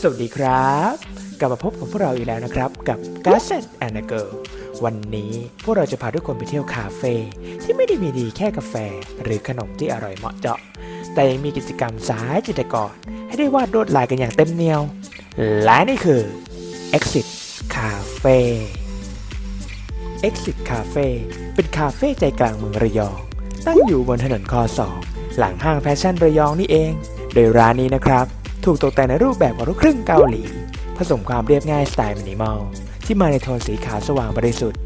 สวัสดีครับ กลับมาพบกับพวกเราอีกแล้วนะครับ กับ g a s e t and a Girl วันนี้พวกเราจะพาทุกคนไปเที่ยวคาเฟ่ที่ไม่ได้มีดีแค่กาแฟ หรือขนมที่อร่อยเหมาะเจาะ แต่ยังมีกิจกรรมสายจิตรกร ให้ได้วาดลวดลายกันอย่างเต็มเหนียว และนี่คือ Exit Cafe Exit Cafe เป็นคาเฟ่ใจกลางเมืองระยอง ตั้งอยู่บนถนนคอสองหลังห้างแฟชั่นระยองนี่เอง โดยร้านนี้นะครับ ถูกตกแต่งในรูปแบบของลูกครึ่งเกาหลี ผสมความเรียบง่ายสไตล์มินิมอล ที่มาในโทนสีขาวสว่างบริสุทธิ์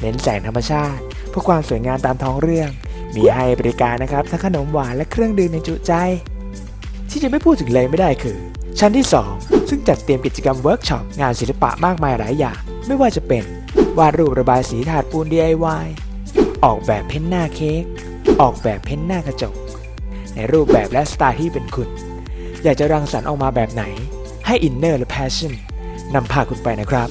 เน้นแสงธรรมชาติเพื่อความสวยงามตามท้องเรื่อง มีให้บริการนะครับทั้งขนมหวานและเครื่องดื่มในจุใจ ที่จะไม่พูดถึงเลยไม่ได้คือ ชั้นที่ 2 ซึ่งจัดเตรียมกิจกรรมเวิร์กช็อปงานศิลปะมากมายหลายอย่าง ไม่ว่าจะเป็น วาดรูประบายสีถาดปูน DIY ออกแบบเพ้นหน้าเค้กออกแบบเพ้นหน้ากระจก ในรูปแบบและสไตล์ที่เป็นคุณ อยากจะรังสรรค์ออกมาแบบไหน ให้อินเนอร์หรือแพชชั่นนำพาคุณไปนะครับ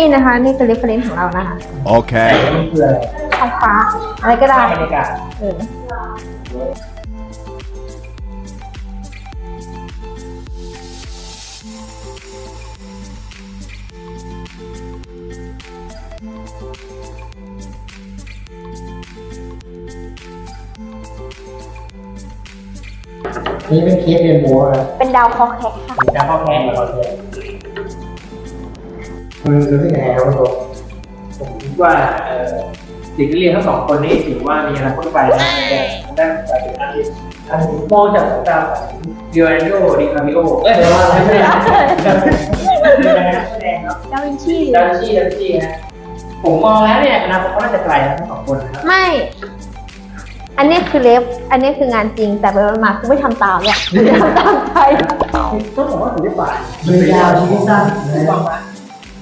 นี่นะคะนี่คือ reference ของเรานะคะ Okay. ท้องฟ้า อะไรก็ได้บรรยากาศเออนี่เป็นเคสเรียนรู้นะเป็นดาวเคอแคกค่ะ ดาวพ่อแพ้กับเราเทีย คุณรู้สึกยังไงครับคุณโตผมคิดว่าเอ่อเด็กนักเรียนทั้งสองคนนี้ถือว่ามีอนาคตไกลนะในด้านการเป็นอาชีพอันนี้มองจากสายตาของเดียร์โดดิคามิโอเอ้ยเดี๋ยวว่าไม่ใช่นักแสดงครับดาวินชีดาวินชีดาวินชีฮะผมมองแล้วเนี่ยอนาคตเขาน่าจะไกลนะทั้งสองคนนะครับไม่ อันนี้คือเล็บ อันนี้คืองานจริง แต่ไปมาคือไม่ทำตามเนี่ยทำตามใจ ต้องบอกว่าศิลปะมือยาวชีวิตสั้นถูกต้องไหม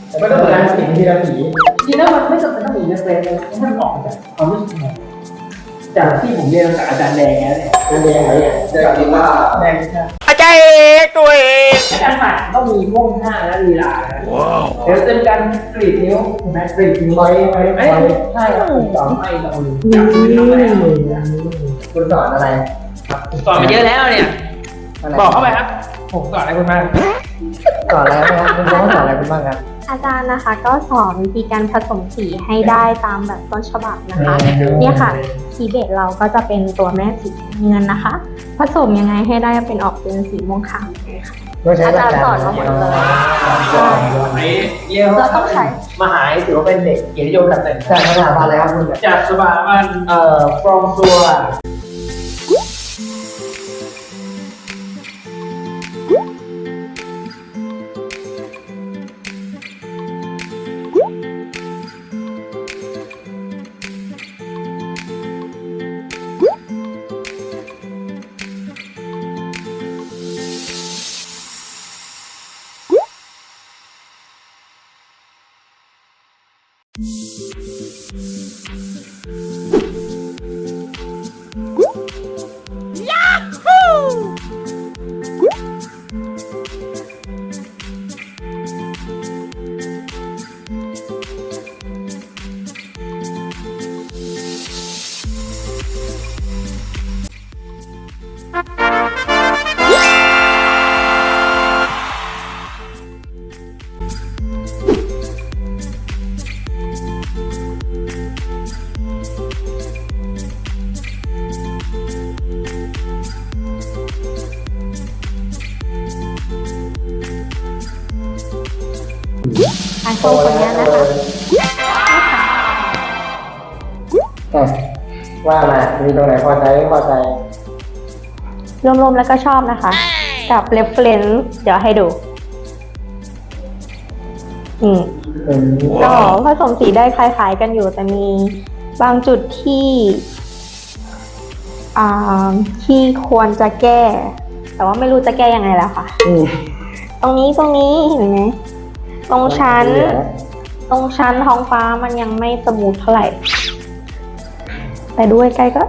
แต่ไม่ไม่ต้ต้อองงเหเหมืมืออนนสิ่งที่เราผีจริงแล้วมันไม่จำเป็นต้องมีเรฟเฟรนซ์เลยให้มันออกมาจากความรู้สึกของจากที่ผมเรียนจากอาจารย์แดงแล้วเนี่ยนั่นเองอะไรเนี่ยเจอกับที่ว่าแดงใช่อาจารย์เอกตัวเองอาจารย์หมัดต้องมีท่วงท่าและลีลานะว้าวเดี๋ยวจะเป็นการกรีดนิ้วเห็นไหมกรีดนิ้วไว้ไว้ไอ้ไว้ใช่ครับผมสอนไอ้กับมือจับมือทำอะไรคุณสอนอะไรสอนมาเยอะแล้วเนี่ยบอกเข้าไปครับผมสอนอะไรคุณบ้างสอนอะไรครับคุณโตสอนอะไรคุณบ้างครับ อาจารย์นะคะก็สอนวิธีการผสมสีให้ได้ตามแบบต้นฉบับนะคะ เนี่ยค่ะสีเบสเราก็จะเป็นตัวแม่สีเงินนะคะ ผสมยังไงให้ได้เป็นออกเป็นสีม่วงขาวไม่ใช่อาจารย์สอนมาหมดเลยไอ้เยี่ยมเราต้องใช้มหาลัยถือว่าเป็นเด็กเกียรตินิยมอันดับหนึ่งจากสถาบันอะไรครับคุณจากสถาบันเอ่อฟรองซัว โชว์คนนี้นะคะอะว่ามา มีตรงไหนพอใจไม่พอใจ รวมๆแล้วก็ชอบนะคะ กับ reference เดี๋ยวให้ดู อืมอืมก็ผสมสีได้คล้ายๆกันอยู่ แต่มีบางจุดที่อ่าที่ควรจะแก้ แต่ว่าไม่รู้จะแก้ยังไงแล้วค่ะอืมตรงนี้ตรงนี้เห็นไหม ตรงชั้นเหลือตรงชั้นท้องฟ้ามันยังไม่สมูทเท่าไหร่ แต่ด้วยใกล้ก็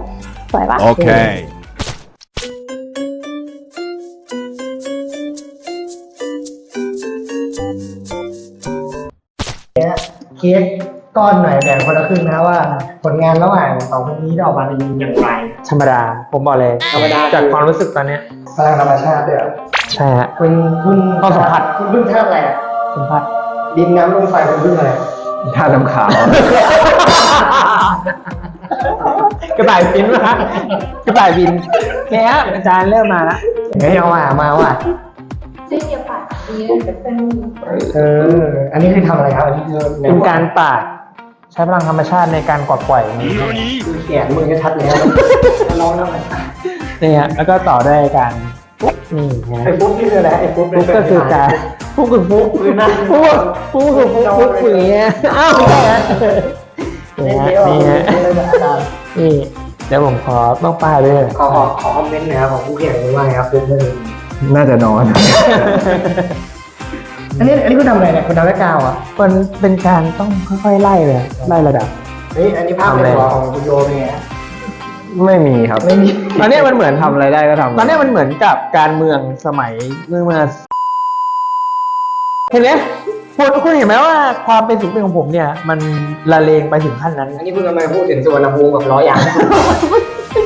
สวยปะ Okay. เค้กก้อนหน่อยแบ่งคนละครึ่งนะว่า ผลงานระหว่างสองคนนี้จะออกมาเป็นอย่างไร ธรรมดา ผมบอกเลยธรรมดา จากความรู้สึกตอนเนี้ยพลังธรรมชาติด้วยเหรอใช่ฮะ คุณคุณต้องสัมผัส คุณพึ่งธาตุอะไรอะ สัมผัสดินน้ำลมไฟคุณพึ่งอะไรท่าน้ำขาว กระต่ายบินนะกระต่ายบินเนี่ยฮะอาจารย์เริ่มมาแล้วเฮ้ยเอาว่ะมาว่ะซึ่งเดียวกันนี้เป็นเออ อันนี้คือทำอะไรครับ อันนี้คือเป็นการปาดใช้พลังธรรมชาติในการกวาดปล่อยมันคือแขนมือก็ชัดแล้วร้องแล้วมันนี่ฮะแล้วก็ต่อด้วยการปุ๊บนี่นะไอ้ปุ๊บนี่คืออะไรไอ้ปุ๊บปุ๊บก็คือการ ปุ๊บคือปุ๊บปุ๊บปุ๊บคือปุ๊บปุ๊บอย่างเงี้ยอ้าวไม่ใช่ฮะนี่ฮะนี่ฮะนี่เดี๋ยวผมขอต้องป้ายด้วยขอขอขอคอมเมนต์หนะครับของผู้เขียนว่าไงครับปุ๊บเลยน่าจะนอน อันนี้อันนี้คุณทำอะไรเนี่ยคุณทำแค่กาวอะมันเป็นการต้องค่อยๆไล่เลยไล่ระดับเฮ้ยอันนี้ภาพในหัวของคุณโยเป็นไงฮะไม่มีครับไม่มีตอนเนี้ยมันเหมือนทำอะไรได้ก็ทำตอนเนี้ยมันเหมือนกับการเมืองสมัยเมื่อเมื่อ เห็นไหมคุณคุณเห็นไหมว่าความเป็นศิลปินของผมเนี่ย มันละเลงไปถึงขั้นนั้น อันนี้คุณทำไมพูดถึงสุวรรณภูมิกับล้อยาง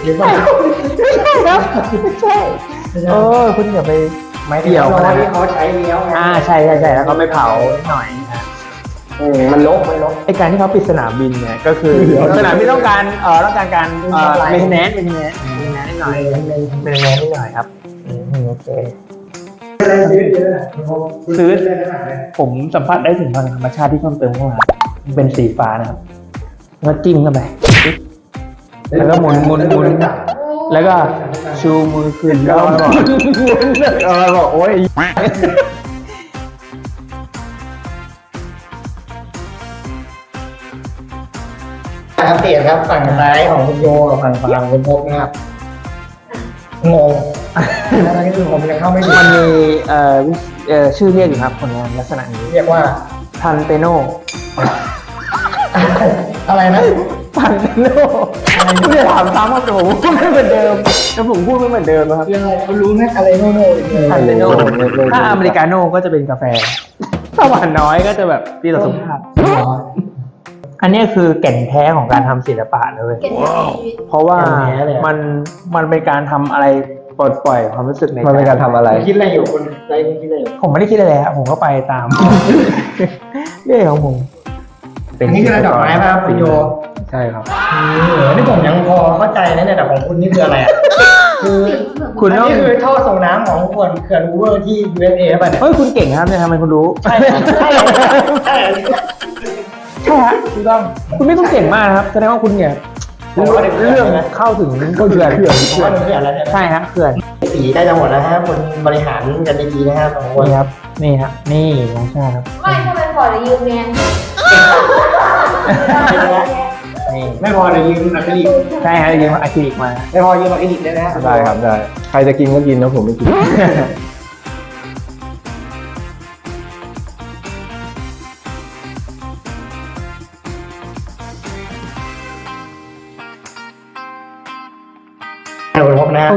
หรือเปล่าไม่ใช่ครับไม่ใช่เออคุณอย่าไปไม่เดียวล้อที่เขาใช้เลี้ยวไงอ่าใช่ใช่ใช่แล้วก็ไม่เผานิดหน่อยนะ อืมมันลบมันลบ ไอการที่เขาปิดสนามบินเนี่ยก็คือเดี๋ยวสนามบินต้องการเออต้องการการเอออะไรเมนเนนเมนเนนเมนเนนนิด อยเมนเนนนิดหน่อยครับอืมโอผมสัมผัสได้ถึงพลังธรรมชาติที่เพิ่มเติมเข้ามามันเป็นสีฟ้านะครับแล้วจิ้มเข้าไปแล้วก็หมุนหมุนหมุนแล้วก็ชูมือขึ้นแล้วก็เออบอกโอ้ยอัปเดตครับฝั่งซ้ายของคุณโยกับฝั่งขวางคุณพบนะครับงง อะไรก็คือผมยังเข้าไม่ถึงมันมีเอ่อวิเอ่อชื่อเรียกอยู่ครับผลงานลักษณะนี้เรียกว่า ทันเปโนอะไรนะ ทันเปโนคุณจะถามซ้ำว่าผมพูดไม่เหมือนเดิมแต่ผมพูดไม่เหมือนเดิมนะครับเรื่องอะไรเขารู้ไหมอะไรโน่โน่เลยทันเปโนถ้าอเมริกาโน่ก็จะเป็นกาแฟถ้าหวานน้อยก็จะแบบดีต่อสุขภาพอันนี้คือแก่นแท้ของการทำศิลปะเลยเว้ยเก็บชีวิตเพราะว่ามันมันเป็นการทำอะไร ปลดปล่อยความรู้สึกในมันเป็นการทำอะไรคิดอะไรอยู่คุณอะไรคุณคิดอะไรอยู่ผมไม่ได้คิดอะไรเลยครับผมก็ไปตาม เรื่องของผมอันนี้คือระดอกไม้ป่ะครับคุณโยใช่ครับ อืมนี่ผมยังพอเข้าใจนะเนี่ยแต่ของคุณนี่คืออะไรอะคือคุณอันต้องนี้คือท่อส่งน้ำของเขื่อนเขื่อนอูเวอร์ที่ USA ป่ะเนี่ยเฮ้ยคุณเก่งครับเนี่ยทำไมคุณรู้ใช่ครับใช่ครับใช่ครับใช่ฮะถูกต้องคุณไม่ต้องเก่งมากนะครับแสดงว่าคุณเนี่ยผมว่า เรื่องเรื่องเข้าถึงเขื่อนผมว่ามันคืออะไรเนี่ยใช่ฮะเขื่อนสีใกล้จะหมดแล้วฮะคนบริหารกันดีๆนะครับสองคนนี่ครับนี่ครับนี่ของชาติครับไม่ทำไมขอจะยืมเนี่ยนี่ไม่พอเลยยืมอะคริลิกใช่ฮะยืมอะคริลิกมา ไม่พอยืมอะคริลิกได้ไหมฮะได้ครับได้ใครจะกินก็กินนะผมไม่กิน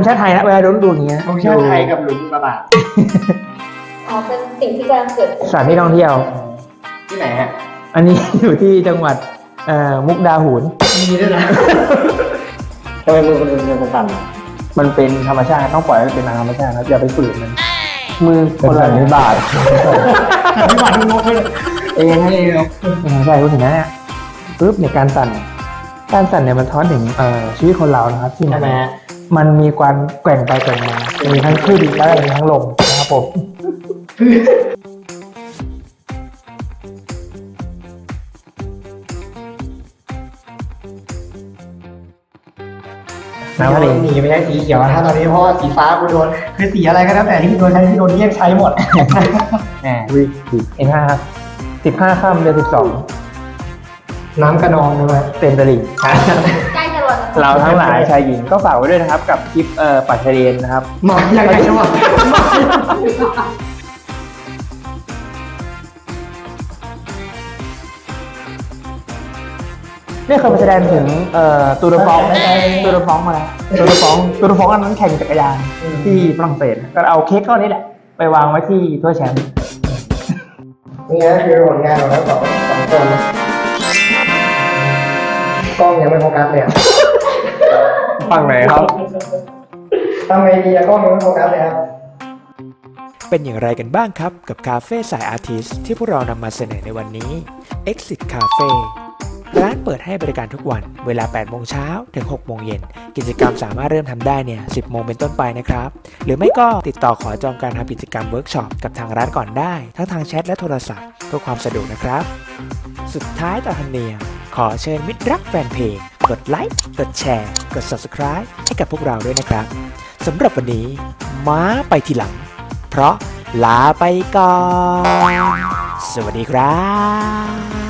ชาติไทยนะเวลาโดนดูอย่างเงี้ยธงชาติไทยกับหลุมกระบาดอ๋อเป็นสิ่งที่กำลังเกิดขึ้นสถานที่ท่องเที่ยว ที่ไหนฮะอันนี้ อยู่ที่จังหวัดเอ่อมุกดาหารมีด้วยนะทำไมมือคนอื่นมันสั่นมันเป็นธรรมชาติต้องปล่อยให้เป็นทางธรรมชาติครับอย่าไปฝืนมัน มือเป็นคนสัละนนิบาตไม่หวานงงเลยเองให้เองใช่คุณเห็นไหมเนี่ยปุ๊บในยการสั่น การสั่นเนี่ยมันท้อนถึงเอ่อชีวิตคนเรานะครับที่ใช่ไหมฮะ มันมีความแกว่งไปแกว่งมา มีทั้งขึ้นและมีทั้งลงนะครับผมน้ำทะเลหนีไปใช้สีเขียวถ้าตอนนี้เพราะว่าสีฟ้ากูโดนคือสีอะไรก็แล้วแต่ที่กูโดนใช้ที่โดนเรียกใช้หมดแหมเอ็นห้าครับสิบห้าค่ำเดือนสิบสองน้ำกระนองใช่ไหมเต็มตลิ่งใกล้จะรอ เราทั้งหลายชายหญิงก็ฝากไว้ด้วยนะครับ กับคลิปเอ่อปัจเจเรนนะครับ หมอกยังไงใช่ไหมนี่เคยไปแสดงถึงเอ่อตูร์ฟองตูร์ฟองมาแล้วตูร์ฟองตูร์ฟองอันนั้นแข่งจักรยานที่ฝรั่งเศสก็เอาเค้กก้อนนี้แหละ ไปวางไว้ที่ถ้วยแชมป์นี่นะคือผลงานของทั้งสองสองคนกล้องยังไม่โฟกัสเลยอะ ฝั่งไหนครับ ทำไงดีอะกล้องยังไม่โฟกัสเลยครับ เป็นอย่างไรกันบ้างครับ กับคาเฟ่สายอาร์ติสที่พวกเรานำมาเสนอในวันนี้ Exit Cafe ร้านเปิดให้บริการทุกวัน เวลา 8 โมงเช้าถึง 6 โมงเย็น กิจกรรมสามารถเริ่มทำได้เนี่ย 10 โมงเป็นต้นไปนะครับ หรือไม่ก็ติดต่อขอจองการทำกิจกรรมเวิร์กช็อปกับทางร้านก่อนได้ ทั้งทางแชทและโทรศัพท์ เพื่อความสะดวกนะครับ สุดท้ายต่อธรรมเนียมขอเชิญมิตรรักแฟนเพลง กดไลค์กดแชร์ กด Subscribe ให้กับพวกเราด้วยนะครับสำหรับวันนี้ ม้าไปทีหลัง เพราะลาไปก่อน สวัสดีครับ